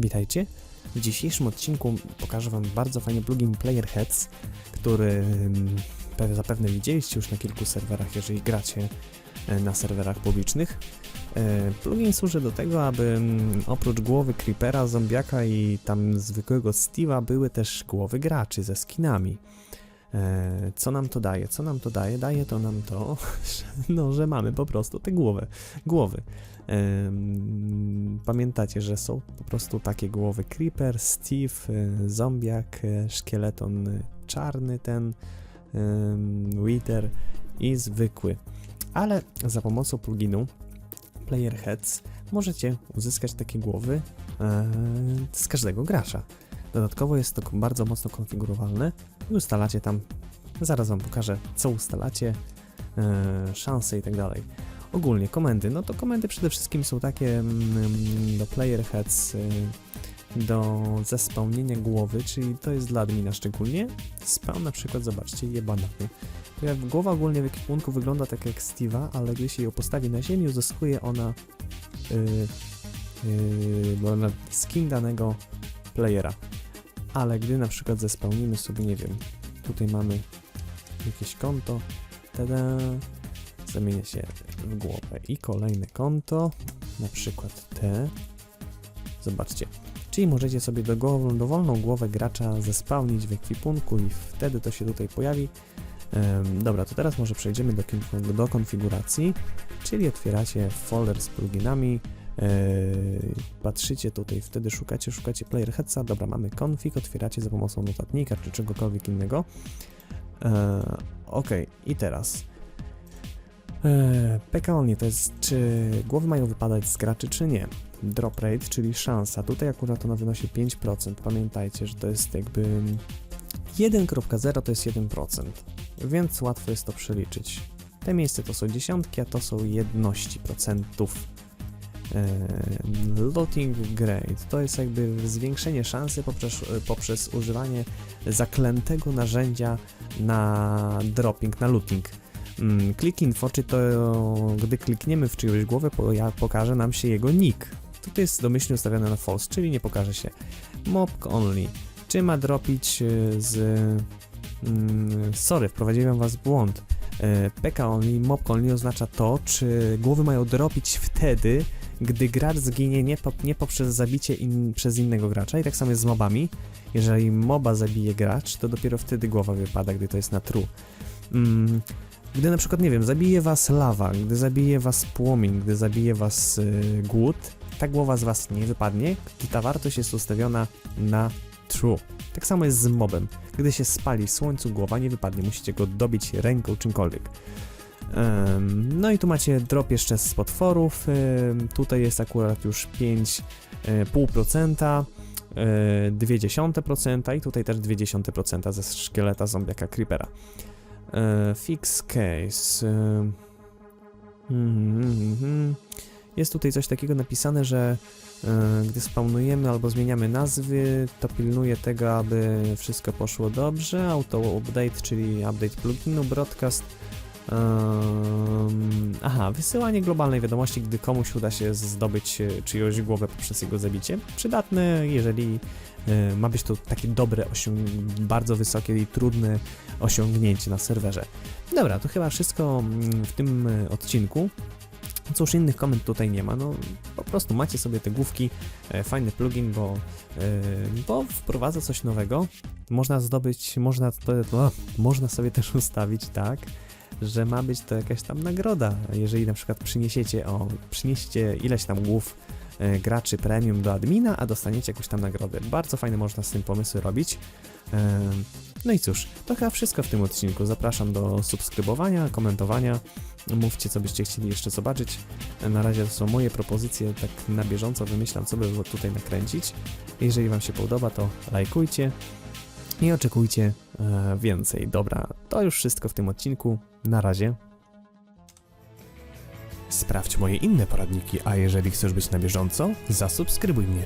Witajcie. W dzisiejszym odcinku pokażę Wam bardzo fajny plugin Playerheads, który mm, pe- zapewne widzieliście już na kilku serwerach, jeżeli gracie e, na serwerach publicznych. E, Plugin służy do tego, aby mm, oprócz głowy Creepera, Zombiaka i tam zwykłego Steve'a były też głowy graczy ze skinami. E, Co nam to daje? Co nam to daje? Daje to nam to, że, no, że mamy po prostu te głowy. głowy. Pamiętacie, że są po prostu takie głowy Creeper, Steve, e, Zombiak, e, Szkieleton czarny ten, Wither i zwykły. Ale za pomocą pluginu Playerheads możecie uzyskać takie głowy z każdego gracza. Dodatkowo jest to bardzo mocno konfigurowalne i ustalacie tam, zaraz Wam pokażę co ustalacie, e, szanse i tak dalej. Ogólnie komendy, no to komendy przede wszystkim są takie mm, do player heads, y, do zespełnienia głowy, czyli to jest dla admina szczególnie. Spawn na przykład, zobaczcie, je banany. To jak głowa ogólnie w ekwipunku wygląda tak jak Steve'a, ale gdy się ją postawi na ziemi, uzyskuje ona yy, yy, skin danego playera. Ale gdy na przykład zespełnimy sobie, nie wiem, tutaj mamy jakieś konto, tada, zamienia się w głowę i kolejne konto, na przykład te. Zobaczcie. Czyli możecie sobie dowolną, dowolną głowę gracza zespałnić w ekwipunku i wtedy to się tutaj pojawi. Em, dobra, to teraz może przejdziemy do, do konfiguracji, czyli otwieracie folder z pluginami, patrzycie tutaj, wtedy szukacie, szukacie player headsa, dobra, mamy config, otwieracie za pomocą notatnika czy czegokolwiek innego. E, ok, i teraz PK only to jest, czy głowy mają wypadać z graczy, czy nie. Drop rate, czyli szansa. Tutaj akurat ona wynosi 5%. Pamiętajcie, że to jest jakby 1.0 to jest 1%, więc łatwo jest to przeliczyć. Te miejsce to są dziesiątki, a to są jedności procentów. Eee, looting grade to jest jakby zwiększenie szansy poprzez, poprzez używanie zaklętego narzędzia na dropping, na looting. Mm, Click info, czy to gdy klikniemy w czyjąś głowę, pokaże nam się jego nick. Tutaj jest domyślnie ustawione na false, czyli nie pokaże się. Mob only. Czy ma dropić y, z... Mm, sorry, wprowadziłem was w błąd. E, PK only, mob only oznacza to, czy głowy mają dropić wtedy, gdy gracz zginie nie, po, nie poprzez zabicie in, przez innego gracza. I tak samo jest z mobami. Jeżeli moba zabije gracz, to dopiero wtedy głowa wypada, gdy to jest na true. Mm, gdy na przykład, nie wiem, zabije was lawa, gdy zabije was płomień, gdy zabije was y, głód, ta głowa z was nie wypadnie, gdy ta wartość jest ustawiona na true. Tak samo jest z mobem. Gdy się spali w słońcu, głowa nie wypadnie, musicie go dobić ręką czymkolwiek. No i tu macie drop jeszcze z potworów. Tutaj jest akurat już 5,5%. Yy, 0,2% i tutaj też 0,2% ze szkieleta zombiaka creepera. E, fix case. E, mhm, mhm. Jest tutaj coś takiego napisane, że e, gdy spawnujemy albo zmieniamy nazwy, to pilnuje tego, aby wszystko poszło dobrze. Auto update, czyli update pluginu, broadcast. Em, aha, wysyłanie globalnej wiadomości, gdy komuś uda się zdobyć e, czyjąś głowę poprzez jego zabicie. Przydatne, jeżeli e, ma być to takie dobre, bardzo wysokie i trudne osiągnięcie na serwerze. Dobra, to chyba wszystko mm, w tym e, odcinku. Cóż, innych komend tutaj nie ma, no po prostu macie sobie te główki, e, fajny plugin, bo, e, bo wprowadza coś nowego. Można zdobyć, można, to, o, można sobie też ustawić tak, że ma być to jakaś tam nagroda. Jeżeli na przykład przyniesiecie, o, przynieście ileś tam głów e, graczy premium do admina, a dostaniecie jakąś tam nagrodę. Bardzo fajne można z tym pomysły robić. E, no i cóż, to chyba wszystko w tym odcinku. Zapraszam do subskrybowania, komentowania. Mówcie, co byście chcieli jeszcze zobaczyć. Na razie to są moje propozycje, tak na bieżąco wymyślam, co by było tutaj nakręcić. Jeżeli Wam się podoba, to lajkujcie i oczekujcie e, więcej. Dobra, to już wszystko w tym odcinku. Na razie. Sprawdź moje inne poradniki, a jeżeli chcesz być na bieżąco, zasubskrybuj mnie.